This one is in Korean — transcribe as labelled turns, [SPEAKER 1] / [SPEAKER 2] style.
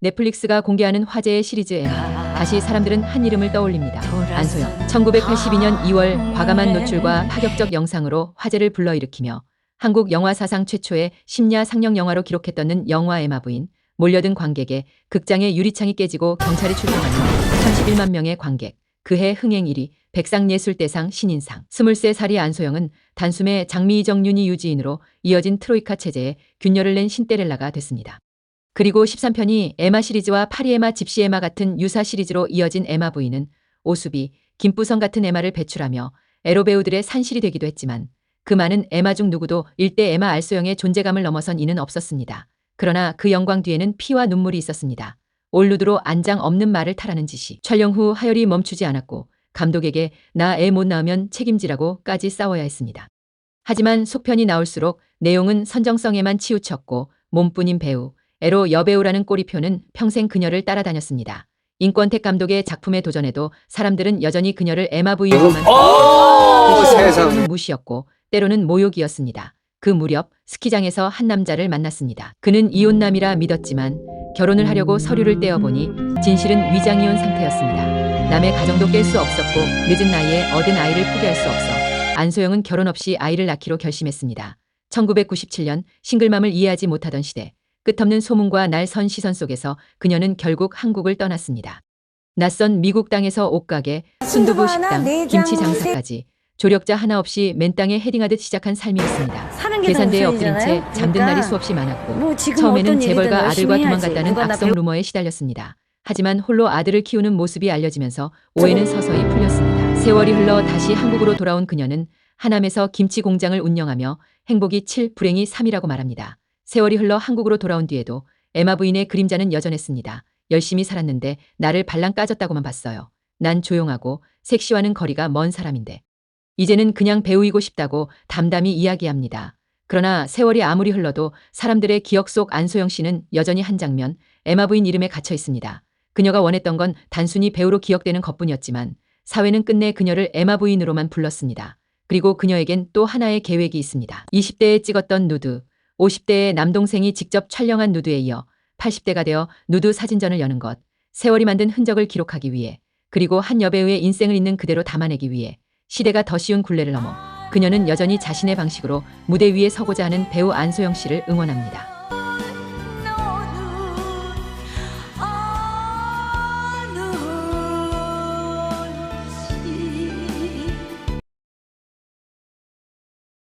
[SPEAKER 1] 넷플릭스가 공개하는 화제의 시리즈 에마. 다시 사람들은 한 이름을 떠올립니다. 안소영. 1982년 2월 과감한 노출과 파격적 영상으로 화제를 불러일으키며 한국 영화 사상 최초의 심야 상영 영화로 기록했던 영화 에마 부인. 몰려든 관객에 극장의 유리창이 깨지고 경찰이 출동하는 31만 명의 관객. 그해 흥행 1위, 백상예술대상 신인상. 23살이 안소영은 단숨에 장미 정윤이 유지인으로 이어진 트로이카 체제에 균열을 낸 신데렐라가 됐습니다. 그리고 13편이 에마 시리즈와 파리 에마 집시 에마 같은 유사 시리즈로 이어진 에마 부인은 오수비, 김부성 같은 에마를 배출하며 에로 배우들의 산실이 되기도 했지만 그 많은 에마 중 누구도 일대 에마 알소영의 존재감을 넘어선 이는 없었습니다. 그러나 그 영광 뒤에는 피와 눈물이 있었습니다. 올루드로 안장 없는 말을 타라는 지시. 촬영 후 하열이 멈추지 않았고 감독에게 나 애 못 낳으면 책임지라고까지 싸워야 했습니다. 하지만 속편이 나올수록 내용은 선정성에만 치우쳤고 몸뿐인 배우, 애로 여배우라는 꼬리표는 평생 그녀를 따라다녔습니다. 인권택 감독의 작품에 도전해도 사람들은 여전히 그녀를 에마
[SPEAKER 2] 세상에.
[SPEAKER 1] 때로는 무시였고 때로는 모욕이었습니다. 그 무렵 스키장에서 한 남자를 만났습니다. 그는 이혼남이라 믿었지만 결혼을 하려고 서류를 떼어보니 진실은 위장이혼 상태였습니다. 남의 가정도 깰 수 없었고 늦은 나이에 얻은 아이를 포기할 수 없어 안소영은 결혼 없이 아이를 낳기로 결심했습니다. 1997년 싱글맘을 이해하지 못하던 시대 끝없는 소문과 날선 시선 속에서 그녀는 결국 한국을 떠났습니다. 낯선 미국 땅에서 옷가게, 순두부 식당, 김치 장사까지 조력자 하나 없이 맨 땅에 헤딩하듯 시작한 삶이었습니다. 계산대에
[SPEAKER 3] 다
[SPEAKER 1] 엎드린 채. 잠든
[SPEAKER 3] 그러니까
[SPEAKER 1] 날이 수없이 많았고
[SPEAKER 3] 뭐
[SPEAKER 1] 처음에는
[SPEAKER 3] 열심히
[SPEAKER 1] 아들과. 도망갔다는 악성 루머에 시달렸습니다. 하지만 홀로 아들을 키우는 모습이 알려지면서 오해는 서서히 풀렸습니다. 세월이 흘러 다시 한국으로 돌아온 그녀는 하남에서 김치 공장을 운영하며 행복이 7, 불행이 3이라고 말합니다. 세월이 흘러 한국으로 돌아온 뒤에도 에마 부인의 그림자는 여전했습니다. 열심히 살았는데 나를 발랑 까졌다고만 봤어요. 난 조용하고 섹시와는 거리가 먼 사람인데. 이제는 그냥 배우이고 싶다고 담담히 이야기합니다. 그러나 세월이 아무리 흘러도 사람들의 기억 속 안소영 씨는 여전히 한 장면, 에마 부인 이름에 갇혀 있습니다. 그녀가 원했던 건 단순히 배우로 기억되는 것뿐이었지만 사회는 끝내 그녀를 에마 부인으로만 불렀습니다. 그리고 그녀에겐 또 하나의 계획이 있습니다. 20대에 찍었던 누드, 50대의 남동생이 직접 촬영한 누드에 이어 80대가 되어 누드 사진전을 여는 것, 세월이 만든 흔적을 기록하기 위해 그리고 한 여배우의 인생을 있는 그대로 담아내기 위해 시대가 더 쉬운 굴레를 넘어 그녀는 여전히 자신의 방식으로 무대 위에 서고자 하는 배우 안소영 씨를 응원합니다.